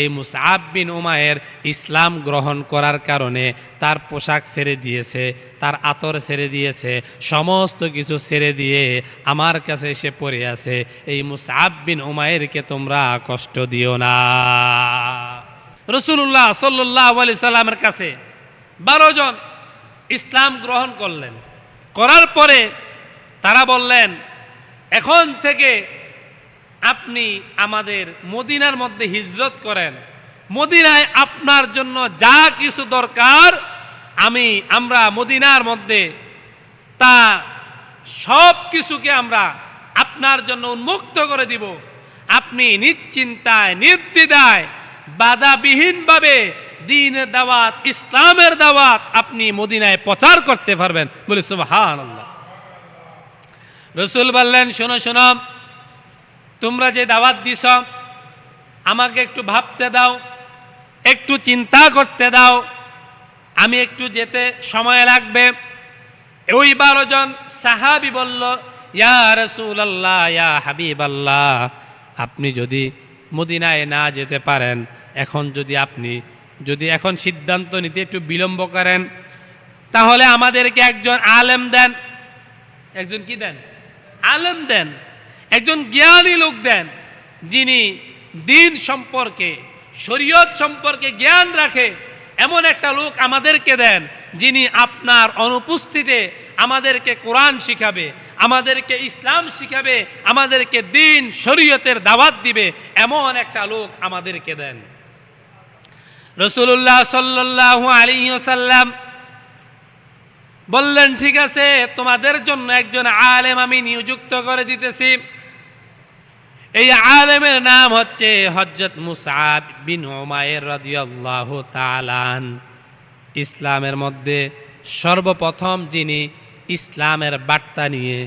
এই মুসাব বিন উমায়ের ইসলাম গ্রহণ করার কারণে তার পোশাক ছেড়ে দিয়েছে, তার আতর ছেড়ে দিয়েছে, সমস্ত কিছু ছেড়ে দিয়ে আমার কাছে এসে পড়ে আছে। এই মুসাব বিন উমায়েরকে তোমরা কষ্ট দিও না। রসুল্লাহ সাল্লাহ সাল্লামের কাছে বারো জন ইসলাম গ্রহণ করলেন। করার পরে তারা বললেন, এখন থেকে আপনি আমাদের মদিনার মধ্যে হিজরত করেন। মদিনায় আপনার জন্য যা কিছু দরকার, আমি, আমরা মদিনার মধ্যে তা সব কিছুকে আমরা আপনার জন্য উন্মুক্ত করে দিব। আপনি নিশ্চিন্তায়, নির্দ্বিধায়, বাধাবিহীনভাবে দিনের দাওয়াত, ইসলামের দাওয়াত আপনি মদিনায় প্রচার করতে পারবেন। বলে আল্লাহ রসুল বললেন, শোনো শোনো তোমরা যে দাওয়াত দিছ, আমাকে একটু ভাবতে দাও, একটু চিন্তা করতে দাও। আমি একটু যেতে সময় লাগবে। ওই বারো জন সাহাবি বলল, ইয়া রসুল আল্লাহ ইয়া হাবিব আল্লাহ আপনি যদি মদিনায় না যেতে পারেন, এখন যদি আপনি, যদি এখন সিদ্ধান্ত নিতে একটু বিলম্ব করেন, তাহলে আমাদেরকে একজন আলেম দেন। একজন কি দেন? আলেম দেন। একজন জ্ঞানী লোক দেন, যিনি দিন সম্পর্কে, শরীয়ত সম্পর্কে জ্ঞান রাখে। এমন একটা লোক আমাদেরকে দেন, যিনি আপনার অনুপস্থিতিতে আমাদেরকে কোরআন শিখাবে, আমাদেরকে ইসলাম শিখাবে, আমাদেরকে দিন শরীয়তের দাওয়াত দিবে, এমন একটা লোক আমাদেরকে দেন। রসুল্লাহ সাল্লাহ আলী সাল্লাম বললেন, ঠিক আছে, তোমাদের জন্য একজন আলেম আমি নিযুক্ত করে দিতেছি। এই আলেমের নাম হচ্ছে হজরত মুসাব বিন ওমায়ের রাদিয়াল্লাহু তালান ইসলামের মধ্যে সর্বপ্রথম যিনি ইসলামের বার্তা নিয়ে,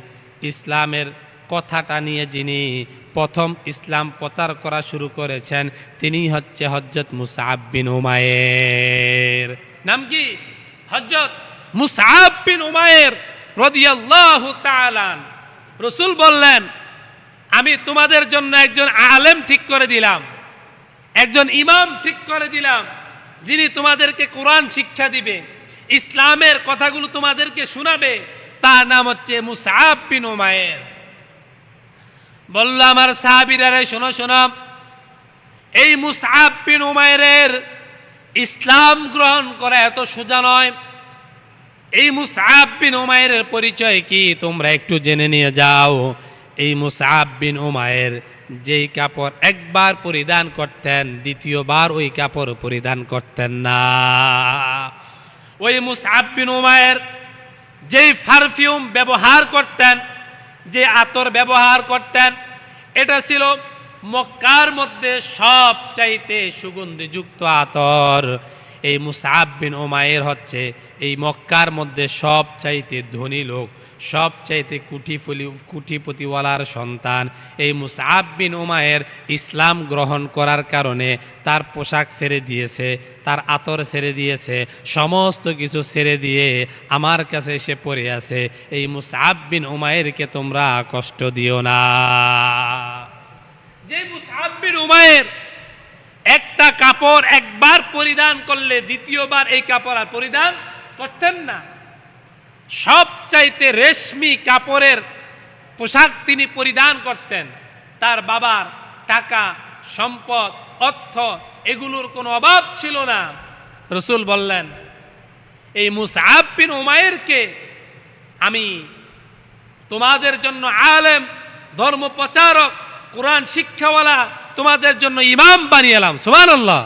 ইসলামের কথাটা নিয়ে যিনি প্রথম ইসলাম প্রচার করা শুরু করেছেন, তিনি হচ্ছে হজরত মুসাব বিন উমায়ের নাম কি? হজরত মুসাব বিন উমায়ের রদিয়াল্লাহু তাআলান রসুল বললেন আমি তোমাদের জন্য একজন আলেম ঠিক করে দিলাম। একজন ইমাম ঠিক করে দিলাম, যিনি তোমাদেরকে কোরআন শিক্ষা দিবে, ইসলামের কথাগুলো তোমাদেরকে শোনাবে, তার নাম হচ্ছে মুসাব বলল আমার সাহাবিরারে শোনো শোনো, এই মুসাব উমায়ের ইসলাম গ্রহণ করা এত সোজা নয়। এই মুসাব বিন উমায়ের পরিচয় কি? তোমরা একটু জেনে নিয়ে যাও। এই মুসাব বিন উমায়ের যেই কাপড় একবার পরিধান করতেন, দ্বিতীয়বার ওই কাপড় পরিধান করতেন না। ওই মুসাব বিন উমায়ের যেই পারফিউম ব্যবহার করতেন, যে আতর ব্যবহার করতেন, এটা ছিল মক্কার মধ্যে সব চাইতে সুগন্ধিযুক্ত আতর। এই মুসাব বিন ওমায়ের হচ্ছে এই মক্কার মধ্যে সব চাইতে ধনী লোক সব চাইতে কুটিফুলি, কুটিপতিওয়ালার সন্তান। এই মুসাব বিন ওমায়ের ইসলাম গ্রহণ করার কারণে তার পোশাক ছেড়ে দিয়েছে, তার আতর ছেড়ে দিয়েছে, সমস্ত কিছু ছেড়ে দিয়ে আমার কাছে এসে পড়ে আছে। এই মুসাব বিন ওমায়েরকে তোমরা কষ্ট দিও না। যে মুসাব বিন উমায়ের একটা কাপড় একবার পরিধান করলে দ্বিতীয়বার এই কাপড় আর পরিধান করতেন না। সব চাইতে রেশমি কাপড়ের পোশাক তিনি পরিধান করতেন। তার বাবার টাকা, সম্পদ, অর্থ এগুলোর কোনো অভাব ছিল না। রসুল বললেন, এই মুসাব বিন উমায়েরকে আমি তোমাদের জন্য আলেম ধর্ম প্রচারক কোরআন শিক্ষাওয়ালা তোমাদের জন্য ইমাম বানিয়ে এলাম সুবহানাল্লাহ।